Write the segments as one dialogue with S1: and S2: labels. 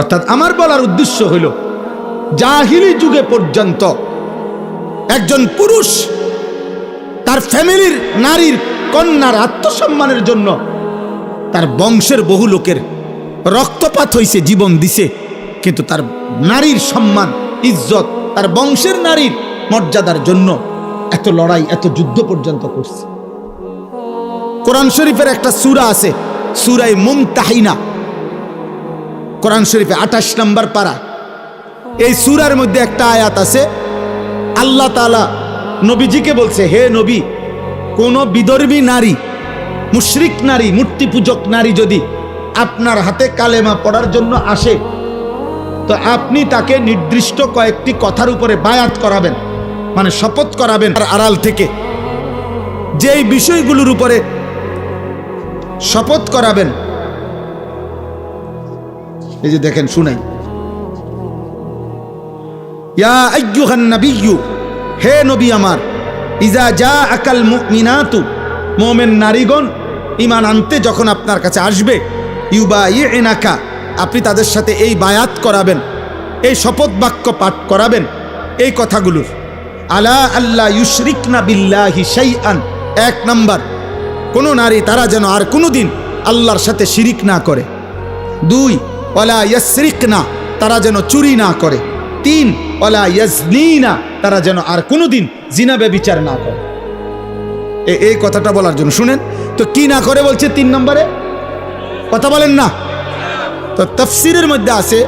S1: অর্থাৎ আমার বলার উদ্দেশ্য হইল, জাহিলি যুগে পর্যন্ত একজন পুরুষ তার ফ্যামিলির নারীর কন্যার আত্মসম্মানের জন্য তার বংশের বহু লোকের রক্তপাত হইছে, জীবন দিছে, কিন্তু তার নারীর সম্মান, ইজ্জত, তার বংশের নারীর মর্যাদার জন্য এত লড়াই, এত যুদ্ধ পর্যন্ত করছে। কোরআন শরীফের একটা সুরা আছে সুরাই মুমতাহিনা। কোরআন শরীফে আঠাশ নম্বর পারা। এই সুরার মধ্যে একটা আয়াত আছে, আল্লাহ তালা নবীজিকে বলছে, হে নবী, কোন বিদর্মী নারী, মুশরিক নারী মূর্তি পূজক নারী যদি আপনার হাতে কালেমা পড়ার জন্য আসে, তো আপনি তাকে নির্দিষ্ট কয়েকটি কথার উপরে বায়াত করাবেন মানে শপথ করাবেন আর আড়াল থেকে। যেই বিষয়গুলোর উপরে শপথ করাবেন এই যে দেখেন শুনাই ইয়া হে নবী আমার, ইজা যা আকাল মুমিনাতু, মোমেন নারীগণ ইমান আনতে যখন আপনার কাছে আসবে ইউবা এনাকা আপনি তাদের সাথে এই বায়াত করাবেন, এই শপথ বাক্য পাঠ করাবেন, এই কথাগুলোর। আলা আল্লাহ ইউশরিকনা বিল্লাহি শাইআন, এক নাম্বার, কোন নারী তারা যেন আর কোনোদিন আল্লাহর সাথে শিরিক না করে। দুই ওলা ইয়াসরিক না তারা যেন চুরি না করে। তিন ওলা ইয়াজনিনা, তারা যেন আর কোনোদিন জিনাবে বিচার না করে। এ- এই কথাটা বলার জন্য শুনেন। তো কি না করে বলছে তিন নম্বরে? কথা বলেন না। তো তফসিরের মধ্যে আছে,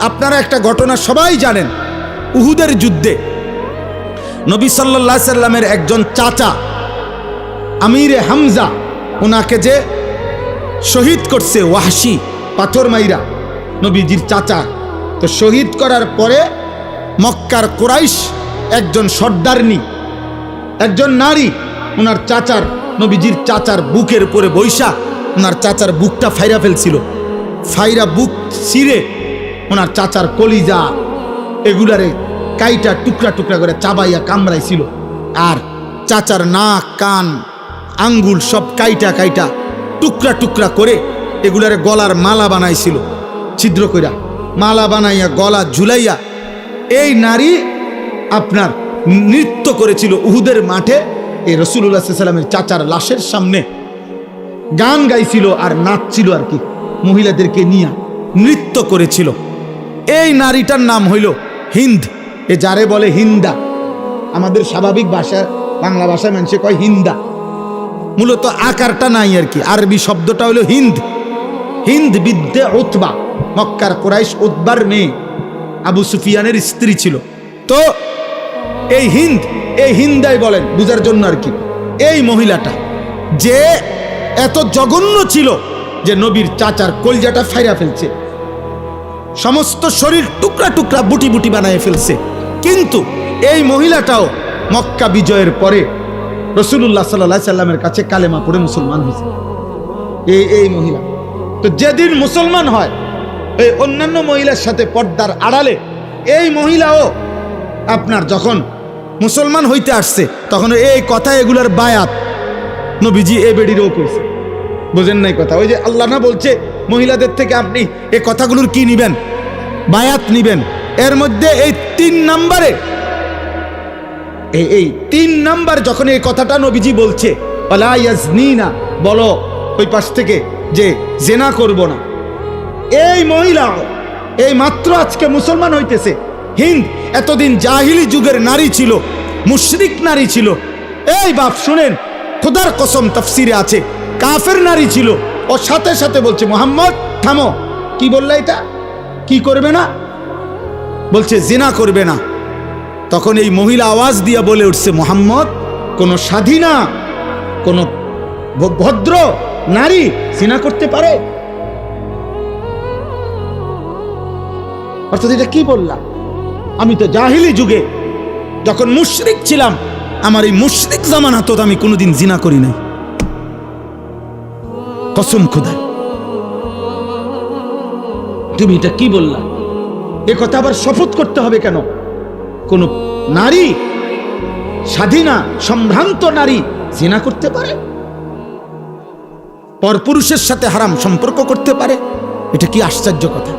S1: আপনারা একটা ঘটনা সবাই জানেন, উহুদের যুদ্ধে। নবী সাল্লাহ সাল্লামের একজন চাচা, আমিরে হামজা ওনাকে যে শহীদ করছে ওয়াহশি পাথর মাইরা নবীজির চাচা। তো শহীদ করার পরে মক্কার কোরাইশ একজন সর্দারনি, একজন নারী, ওনার চাচার, নবীজির চাচার বুকের উপরে বৈশা, ওনার চাচার বুকটা ফাইরা ফেলছিল। ফাইরা বুক ছিঁড়ে ওনার চাচার কলিজা এগুলারে কাইটা টুকরা টুকরা করে চাবাইয়া কামড়াইছিল। আর চাচার নাক, কান, আঙ্গুল সব কাইটা কাইটা টুকরা টুকরা করে এগুলারে গলার মালা বানাইছিল। ছিদ্র কইরা। মালা বানাইয়া, গলা ঝুলাইয়া এই নারী আপনার নৃত্য করেছিল উহুদের মাঠে। এই রসুল্লাহ সাল্লামের চাচার লাশের সামনে গান গাইছিল আর নাচছিল আর কি। মহিলাদেরকে নিয়ে নৃত্য করেছিল। এই নারীটার নাম হইল হিন্দ। এ যারে বলে হিন্দা। আমাদের স্বাভাবিক ভাষা বাংলা ভাষায় মানুষে কয় হিন্দা। মূলত আকারটা নাই আর কি। আরবি শব্দটা হলো হিন্দ। হিন্দ বিদ্যে উতবা, মক্কার কোরাইশ উতবার মেয়ে আবু সুফিয়ানের স্ত্রী ছিল। তো এই হিন্দ, এই হিন্দাই বলেন, বুঝার জন্য আর কি, এই মহিলাটা যে এত জঘন্য ছিল যে নবীর চাচার কলজাটা ফাইরা ফেলছে। সমস্ত শরীর টুকরা টুকরা বুটি বুটি বানায় ফেলছে। কিন্তু এই মহিলাটাও মক্কা বিজয়ের পরে রসুল্লাহ সাল্লাহ সাল্লামের কাছে কালেমা পড়ে মুসলমান হয়েছে। এই এই মহিলা। তো যেদিন মুসলমান হয়, এই অন্যান্য মহিলার সাথে পর্দার আড়ালে, এই মহিলাও আপনার যখন মুসলমান হইতে আসছে, তখন এই কথা এগুলার বায়াত নবীজি এ বেডিরও কইছে। বোঝেন নাই কথা? ওই যে আল্লাহ না বলছে, মহিলাদের থেকে আপনি এই কথাগুলোর কি নিবেন? বায়াত নিবেন। এর মধ্যে এই তিন নাম্বারে, এই এই তিন নাম্বার যখন এই কথাটা নবীজি বলছে বলো, ওই পাশ থেকে যে জেনা করব না। এই মহিলা, এই মাত্র আজকে মুসলমান হইতেছে। হিন্দ এতদিন জাহিলি যুগের নারী ছিল, মুশরিক নারী ছিল। এই বাপ, শুনেন, খোদার কসম তফসিরে আছে, কাফের নারী ছিল। ও সাথে সাথে বলছে, মোহাম্মদ, থামো। কি বললে এটা? কি করবে না? বলছে, জেনা করবে না। তখন এই মহিলা আওয়াজ দিয়ে বলে উঠছে, মোহাম্মদ, কোনো স্বাধীনা কোনো ভদ্র নারী সিনা করতে পারে? অর্থাৎ এটা কি বললাম? আমি তো জাহিলি যুগে যখন মুশরিক ছিলাম, আমার এই মুশরিক জামানা তো আমি কোনোদিন জিনা করি নাই। কসম খুদা। তুমি এটা কি বললা? এ কথা আবার শপথ করতে হবে কেন? কোন নারী, স্বাধীনা, সম্ভ্রান্ত নারী জিনা করতে পারে? পরপুরুষের সাথে হারাম সম্পর্ক করতে পারে? এটা কি আশ্চর্য কথা?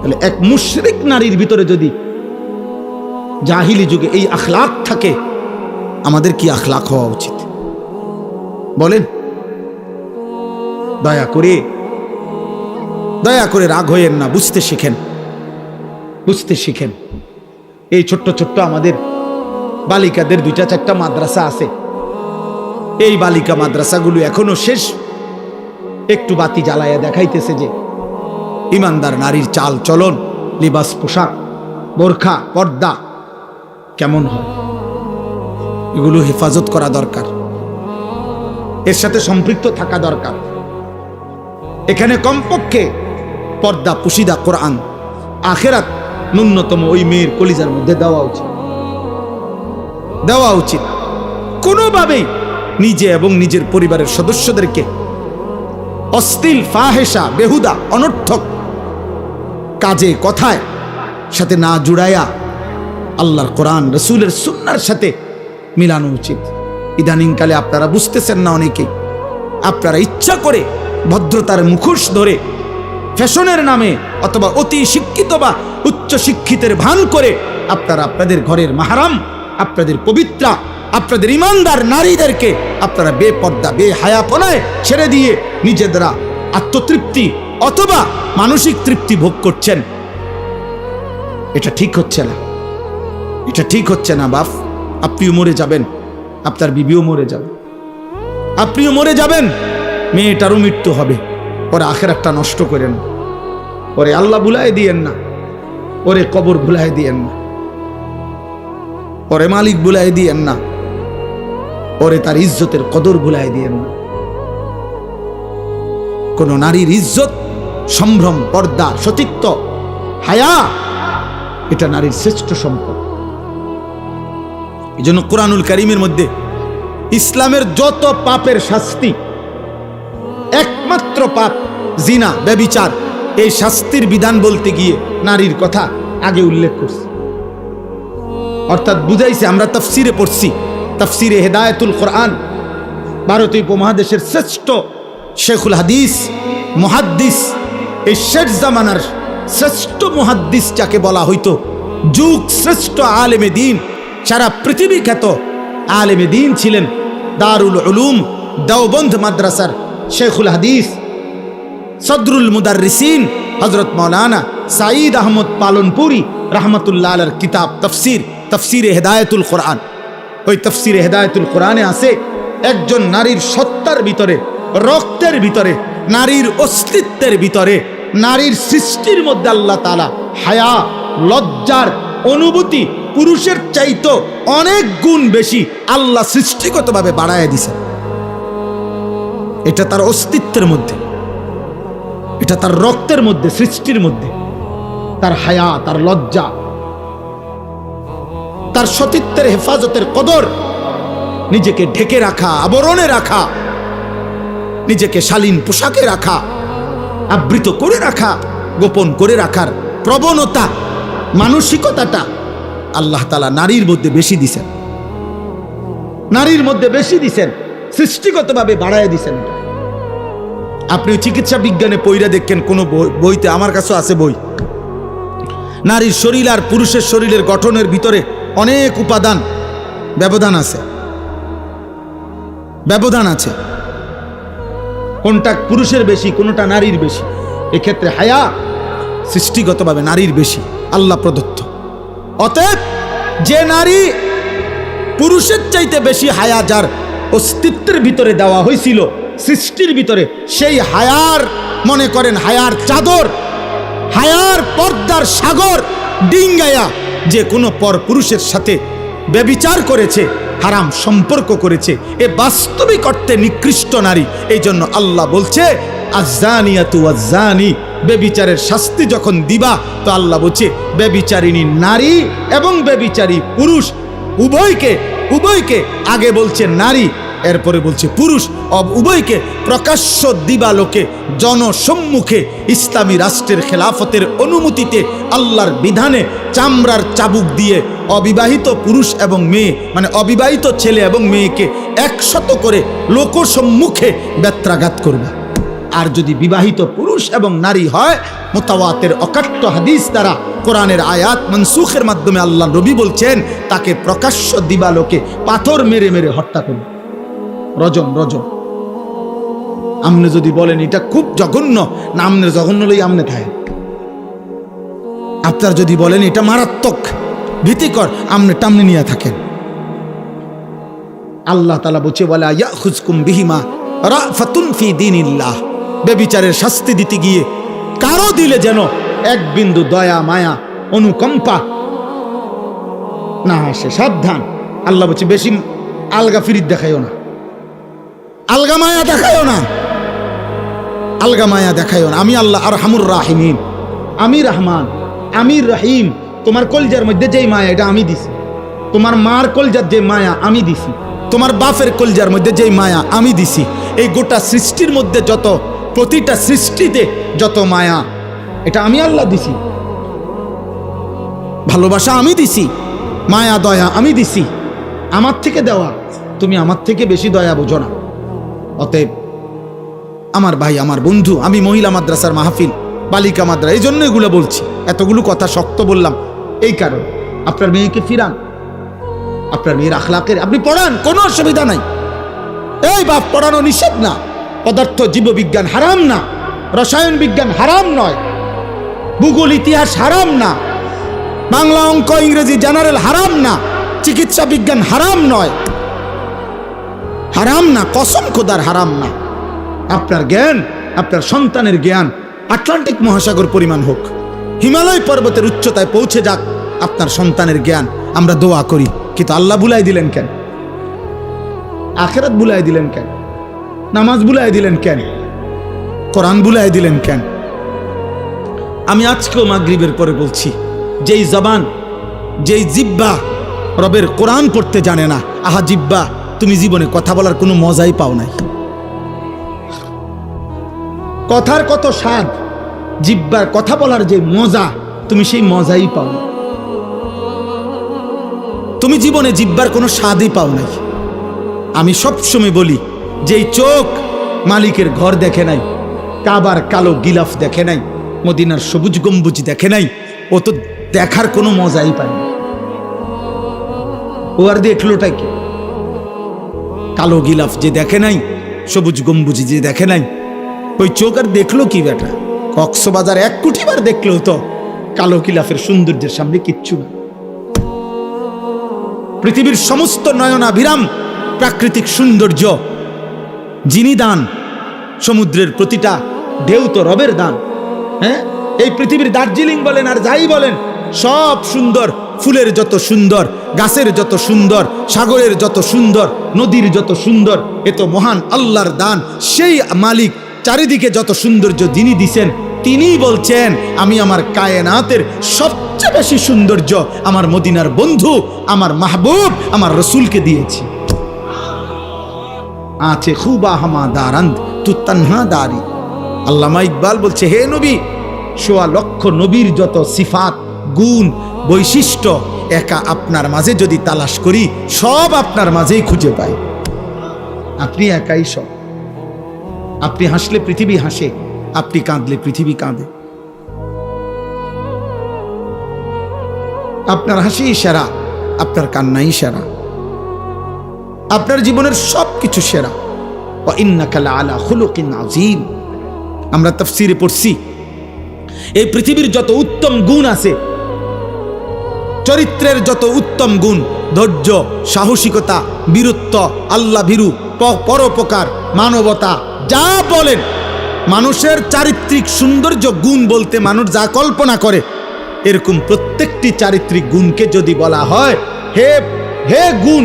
S1: তাহলে এক মুশরিক নারীর ভিতরে যদি জাহিলি যুগে এই আখলাক থাকে, আমাদের কি আখলাক হওয়া উচিত? বলেন। দয়া করে দয়া করে রাগ হইয়েন না, বুঝতে শিখেন। বুঝতে শিখেন। এই ছোট্ট ছোট্ট আমাদের বালিকাদের দুইটা চারটা মাদ্রাসা আছে। এই বালিকা মাদ্রাসাগুলো এখনও শেষ। একটু বাতি জ্বালাইয়া দেখাইতেছে যে, ইমানদার নারীর চাল চলন, লিবাস পোশাক, বোরখা, পর্দা, কেমন হয়? এগুলো হেফাজত করা দরকার। এর সাথে সম্পৃক্ত থাকা দরকার। এখানে কমপক্ষে পর্দা, পুশিদা, কোরআন, আখেরাত ন্যূনতম ওই মেয়ের কলিজার মধ্যে দেওয়া উচিত। দেওয়া উচিত। কোনোভাবেই নিজে এবং নিজের পরিবারের সদস্যদেরকে। অশ্লীল ফাহেসা বেহুদা, অনর্থক কাজে, কথায় সাথে না জুড়াইয়া আল্লাহর কোরআন, রসুলের সুন্নার সাথে মিলানো উচিত। ইদানিংকালে আপনারা বুঝতেছেন না অনেকেই আপনারা ইচ্ছা করে ভদ্রতার মুখোশ ধরে ফ্যাশনের নামে অথবা অতি শিক্ষিত বা উচ্চ শিক্ষিতের ভান করে আপনারা আপনাদের ঘরের মাহারাম, আপনাদের পবিত্রা আপনাদের ইমানদার নারীদেরকে আপনারা বেপর্দা বে হায়াপনায় ছেড়ে দিয়ে নিজেদেরা আত্মতৃপ্তি অথবা মানসিক তৃপ্তি ভোগ করছেন। এটা ঠিক হচ্ছে না। এটা ঠিক হচ্ছে না, বাপ। আপনিও মরে যাবেন। আপনার বিবিও মরে যাবে। আপনিও মরে যাবেন। মেয়েটারও মৃত্যু হবে। ওরে আখের একটা নষ্ট করেন ওরে আল্লাহ ভুলাই দিয়েন না। ওরে কবর ভুলাই দিয়েন না। ওরে মালিক ভুলাই দিয়েন না। ওরে তার ইজ্জতের কদর ভুলাই দিয়েন। না কোন নারীর ইজ্জত, সম্ভ্রম, পর্দা, সতীত্ব, হায়া, এটা নারীর শ্রেষ্ঠ সম্পদ। এই জন্য কোরআনুল করিমের মধ্যে ইসলামের যত পাপের শাস্তি, একমাত্র পাপ জিনা, ব্যবিচার, এই শাস্তির বিধান বলতে গিয়ে নারীর কথা আগে উল্লেখ করছি। অর্থাৎ বুঝাইছে, আমরা তফসিরে পড়ছি তফসিরে হেদায়তুল কোরআন, ভারতীয় উপমহাদেশের শ্রেষ্ঠ শেখুল হাদিস, মুহাদ্দিস, এই শেষ জামানার শ্রেষ্ঠ মুহাদ্দিস যাকে বলা হইতো, যুগ শ্রেষ্ঠ আলেমে দিন, সারা পৃথিবী খ্যাত আলেমে দিন ছিলেন দারুল উলুম দেওবন্ধ মাদ্রাসার শেখুল হাদিস, সদরুল মুদারিসিন হজরত মৌলানা সাঈদ আহমদ পালনপুরি রহমতুল্লাহ আলার কিতাব তফসির, তফসিরে হেদায়তুল কোরআন। ওই তফসিরে হেদায়তুল কোরআনে আছে, একজন নারীর সত্তার ভিতরে, রক্তের ভিতরে, নারীর অস্তিত্বের ভিতরে, নারীর সৃষ্টির মধ্যে আল্লাহ তালা হায়া, লজ্জার অনুভূতি পুরুষের চাইতো অনেক গুণ বেশি আল্লাহ সৃষ্টিগতভাবে বাড়ায় দিছে এটা তার অস্তিত্বের মধ্যে, এটা তার রক্তের মধ্যে, সৃষ্টির মধ্যে, তার হায়া, তার লজ্জা তার সতীত্বের হেফাজতের কদর। নিজেকে ঢেকে রাখা, আবরণে রাখা। নিজেকে শালীন পোশাকে রাখা, আবৃত করে রাখা, গোপন করে রাখার প্রবণতা, মানসিকতাটা আল্লাহ তালা নারীর মধ্যে বেশি দিছেন। নারীর মধ্যে বেশি দিছেন, সৃষ্টিগতভাবে বাড়ায় দিছেন। আপনি চিকিৎসা বিজ্ঞানে পইরা দেখেন, কোনো বই- বইতে আমার কাছেও আছে বই। নারীর শরীর আর পুরুষের শরীরের গঠনের ভিতরে অনেক উপাদান, ব্যবধান আছে। ব্যবধান আছে। কোনটা পুরুষের বেশি, কোনটা নারীর বেশি? এক্ষেত্রে হায়া সৃষ্টিগতভাবে নারীর বেশি। আল্লাহ প্রদত্ত। অতএব যে নারী পুরুষের চাইতে বেশি হায়া যার অস্তিত্বের ভিতরে দেওয়া হয়েছিল সৃষ্টির ভিতরে, সেই হায়ার, মনে করেন হায়ার চাদর, হায়ার পর্দার সাগর ডিঙ্গায়া যে কোনো পর পুরুষের সাথে ব্যবিচার করেছে, হারাম সম্পর্ক করেছে, এ বাস্তবিক অর্থে নিকৃষ্ট নারী। এই জন্য আল্লাহ বলছে আজানিয়াতু আজানি বেবিচারের শাস্তি যখন দিবা, তো আল্লাহ বলছে বেবিচারিণী নারী এবং বেবিচারী পুরুষ, উভয়কে উভয়কে আগে বলছে নারী এরপরে বলছে, পুরুষ অব উভয়কে প্রকাশ্য দিবালোকে জনসম্মুখে ইসলামী রাষ্ট্রের খেলাফতের অনুমতিতে আল্লাহর বিধানে চামড়ার চাবুক দিয়ে অবিবাহিত পুরুষ এবং মেয়ে মানে অবিবাহিত ছেলে এবং মেয়েকে একশত করে লোকসম্মুখে ব্যত্রাঘাত করবে। আর যদি বিবাহিত পুরুষ এবং নারী হয়, মোতাওয়াতের অকাট্য হাদিস দ্বারা কোরআনের আয়াত মনসুখের মাধ্যমে আল্লাহ নবী বলছেন, তাকে প্রকাশ্য দিবালোকে পাথর মেরে মেরে হত্যা করবে। রজম রজম। আমনে যদি বলেন, এটা খুব জঘন্য। না, আমনের জঘন্য লই আমনে থাকে। আপনার যদি বলেন, এটা মারাত্মক, ভীতিকর, আমনে টামনে নিয়ে থাকেন। আল্লাহ তালা বলছে বলে ইয়া খুজকুম বিহিমা রাফাতুন ফি দিনিল্লাহ। বেবিচারের শাস্তি দিতে গিয়ে কারও দিলে যেন এক বিন্দু দয়া, মায়া, অনুকম্পা না আসে। সাবধান। আল্লাহ বলছে, বেশি আলগা ফিরিত দেখাইও না। আলগা মায়া দেখাইও না। আলগা মায়া দেখাইও না। আমি আল্লাহ আর হামুর রাহিমিন। আমি রহমান, আমি রহিম। তোমার কলজার মধ্যে যেই মায়া, এটা আমি দিছি। তোমার মার কলজার যে মায়া, আমি দিছি। তোমার বাপের কলজার মধ্যে যেই মায়া, আমি দিছি। এই গোটা সৃষ্টির মধ্যে যত, প্রতিটা সৃষ্টিতে যত মায়া, এটা আমি আল্লাহ দিছি। ভালোবাসা আমি দিছি, মায়া, দয়া আমি দিছি। আমার থেকে দেওয়া, তুমি আমার থেকে বেশি দয়া বোঝো না। অতএব আমার ভাই, আমার বন্ধু, আমি মহিলা মাদ্রাসার মাহফিল, বালিকা মাদ্রা এই জন্য এগুলো বলছি। এতগুলো কথা শক্ত বললাম। এই কারণে আপনার মেয়েকে ফিরান। আপনার মেয়ের আখলাকের আপনি পড়ান, কোনো অসুবিধা নাই। এই বাপ, পড়ানো নিষেধ না। পদার্থ, জীববিজ্ঞান হারাম না। রসায়ন বিজ্ঞান হারাম নয়। ভূগোল, ইতিহাস হারাম না। বাংলা অঙ্ক, ইংরেজি, জেনারেল হারাম না। চিকিৎসা বিজ্ঞান হারাম নয়। হারাম না, কসম খোদার হারাম না। আপনার জ্ঞান, আপনার সন্তানের জ্ঞান আটলান্টিক মহাসাগর পরিমাণ হোক। হিমালয় পর্বতের উচ্চতায় পৌঁছে যাক আপনার সন্তানের জ্ঞান। আমরা দোয়া করি, কিন্তু আল্লাহ বুলাই দিলেন কেন? আখেরাত বুলাই দিলেন কেন? নামাজ বুলাই দিলেন কেন? কোরআন বুলাই দিলেন কেন? আমি আজকেও মাগরিবের পরে বলছি, যেই জবান, যেই জিব্বা রবের কোরআন পড়তে জানে না, আহা জিব্বা তুমি জীবনে কথা বলার কোনো মজাই পাও নাই। কথার কত স্বাদ, জিব্বার কথা বলার যে মজা, তুমি সেই মজাই পাও তুমি জীবনে জিব্বার কোনো স্বাদই পাও নাই। আমি সবসময় বলি, যেই চোখ মালিকের ঘর দেখে নাই, কাবার কালো গিলাফ দেখে নাই, মদিনার সবুজ গম্বুজ দেখে নাই, ও তো দেখার কোনো মজাই পায় ও আর দেখলোটা কি? কালো গিলাফ যে দেখে নাই, সবুজ গম্বুজ যে দেখে নাই। ওই চোখ আর দেখল কি বেটা কক্সবাজার এক কুঠিবার দেখল তো, কালো গিলাফের সৌন্দর্যের সামনে কিচ্ছু না। পৃথিবীর সমস্ত নয়নাভিরাম, প্রাকৃতিক সৌন্দর্য, যিনি দান, সমুদ্রের প্রতিটা ঢেউ তো রবের দান। হ্যাঁ? এই পৃথিবীর দার্জিলিং বলেন আর যাই বলেন, সব সুন্দর, ফুলের যত সুন্দর গাছের যত সুন্দর, সাগরের যত সুন্দর, নদীর যত সুন্দর, এ তো মহান আল্লাহর দান। সেই মালিক চারিদিকে যত সৌন্দর্য যিনি দিছেন, তিনিই বলছেন, আমি আমার কায়নাতের সবচেয়ে বেশি সৌন্দর্য আমার মদিনার বন্ধু, আমার মাহবুব, আমার রসুলকে দিয়েছি। আছে খুবা হামা দারান্ত তু দারি। আল্লামা ইকবাল বলছে, হে নবী, সোয়া লক্ষ নবীর যত সিফাত, গুণ, বৈশিষ্ট্য একা আপনার মাঝে যদি তালাশ করি, সব আপনার মাঝেই খুঁজে পাই। আপনি একাই সব। আপনি হাসলে পৃথিবী হাসে, আপনি কাঁদলে পৃথিবী কাঁদে। আপনার হাসি সেরা, আপনার কান্নাই সেরা। আপনার জীবনের সব কিছু সেরা আলা খুলুকিন আজিম আমরা তফসিরে পড়ছি, এই পৃথিবীর যত উত্তম গুণ আছে চরিত্রের যত উত্তম গুণ, ধৈর্য, সাহসিকতা, বীরত্ব আল্লাহ ভীরু পরোপকার, মানবতা, যা বলেন, মানুষের চারিত্রিক সৌন্দর্য গুণ বলতে মানুষ যা কল্পনা করে, এরকম প্রত্যেকটি চারিত্রিক গুণকে যদি বলা হয়, হে হে গুণ,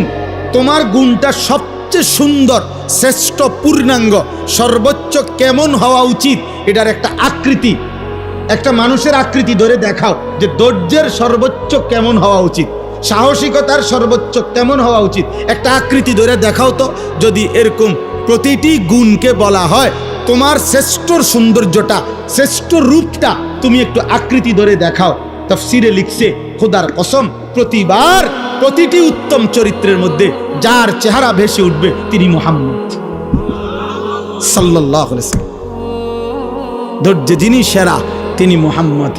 S1: তোমার গুণটা সবচেয়ে সুন্দর, শ্রেষ্ঠ পূর্ণাঙ্গ, সর্বোচ্চ কেমন হওয়া উচিত, এটার একটা আকৃতি। একটা মানুষের আকৃতি ধরে দেখাও যে ধৈর্যের সর্বোচ্চ কেমন হওয়া উচিত, সাহসিকতার সর্বোচ্চ কেমন হওয়া উচিত। একটা আকৃতি ধরে দেখাও তো, যদি এরকম প্রতিটি গুণকে বলা হয়, তোমার শ্রেষ্ঠর সৌন্দর্যটা, শ্রেষ্ঠ রূপটা তুমি একটু আকৃতি ধরে দেখাও। তফসিরে লিখছে, খোদার কসম, প্রতিবার প্রতিটি উত্তম চরিত্রের মধ্যে যার চেহারা ভেসে উঠবে তিনি মোহাম্মদ। সাল্লাহ ধৈর্যে যিনি সেরা তিনি মুহাম্মদ।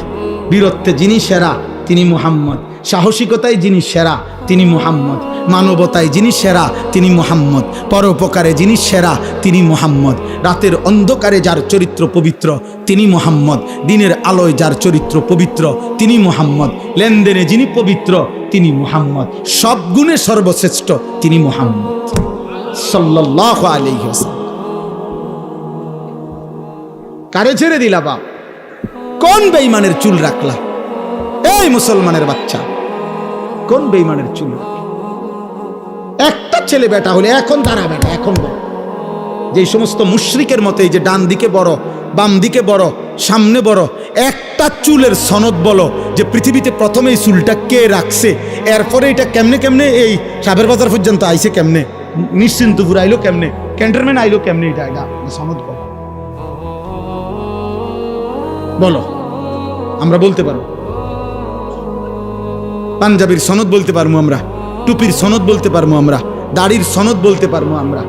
S1: বীরত্বে যিনি সেরা, তিনি মুহাম্মদ। সাহসিকতায় যিনি সেরা, তিনি মুহাম্মদ। মানবতায় যিনি সেরা, তিনি মুহাম্মদ। পরোপকারে যিনি সেরা, তিনি মুহাম্মদ। রাতের অন্ধকারে যার চরিত্র পবিত্র, তিনি মুহাম্মদ। দিনের আলোয় যার চরিত্র পবিত্র, তিনি মুহাম্মদ। লেনদেনে যিনি পবিত্র, তিনি মুহাম্মদ। সব গুণে সর্বশ্রেষ্ঠ, তিনি মুহাম্মদ। সাল্লাহ আলাইহি ওয়াসাল্লাম। কারে ছেড়ে দিলা বাপ? কোন বেইমানের চুল রাখলা? এই মুসলমানের বাচ্চা, কোন বেইমানের চুল? একটা ছেলে বেটা হলে এখন তারা বেটা, এখন বড় যে সমস্ত মুশরিকের মতো যে ডান দিকে বড়, বাম দিকে বড়, সামনে বড়, একটা চুলের সনদ বলো যে পৃথিবীতে প্রথমে এই চুলটা কে রাখছে, এরপরে এটা কেমনে কেমনে এই সাবের বাজার পর্যন্ত আইছে কেমনে? নিশ্চিন্তপুর আইলো কেমনে? ক্যান্টনমেন্ট আইলো কেমনে এটা? এটা সনদ বলো। আমরা বলতে পারব। পাঞ্জাবির সনদ বলতে পারব আমরা। টুপির সনদ বলতে পারব আমরা। দাড়ির সনদ বলতে পারব আমরা।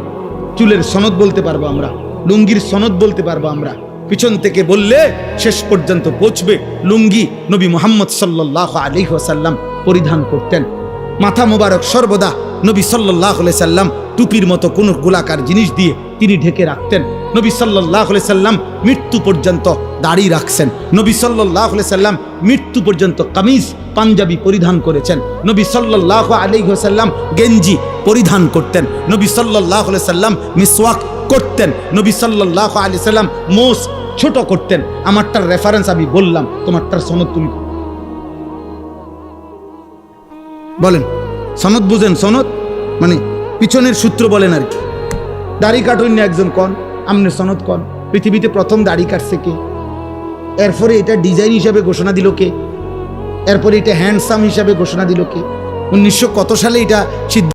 S1: চুলের সনদ বলতে পারব আমরা। লুঙ্গির সনদ বলতে পারব আমরা। পিছন থেকে বললে শেষ পর্যন্ত পৌঁছবে লুঙ্গি নবী মোহাম্মদ সাল্লাহ আলী সাল্লাম পরিধান করতেন। মাথা মোবারক সর্বদা নবী সাল্লাহ সাল্লাম টুপির মতো কোনো গোলাকার জিনিস দিয়ে তিনি ঢেকে রাখতেন। নবী সাল্লাহ সাল্লাম মৃত্যু পর্যন্ত দাড়ি রাখছেন। নবী সাল্লাহ সাল্লাম মৃত্যু পর্যন্ত কামিজ, পাঞ্জাবি পরিধান করেছেন। নবী সাল্লাহ আলী সাল্লাম গেঞ্জি পরিধান করতেন। নবী সাল্লাহ সাল্লাম মিসওয়াক করতেন। নবী সাল্লাহ আলি সাল্লাম মোস ছোট করতেন। আমারটার রেফারেন্স আমি বললাম, তোমারটার সনদ তুমি বলেন, সনদ বুঝেন, সনদ? মানে পিছনের সূত্র বলেন আর কি। দাড়ি কাটুন একজন কন। আমনে সনদ কর। পৃথিবীতে প্রথম দাড়ি কাটছে কে? এরপরে এটা ডিজাইন হিসাবে ঘোষণা দিল কে? এরপরে এটা হ্যান্ডসাম হিসাবে ঘোষণা দিল কে? উনিশশো কত সালে এটা সিদ্ধ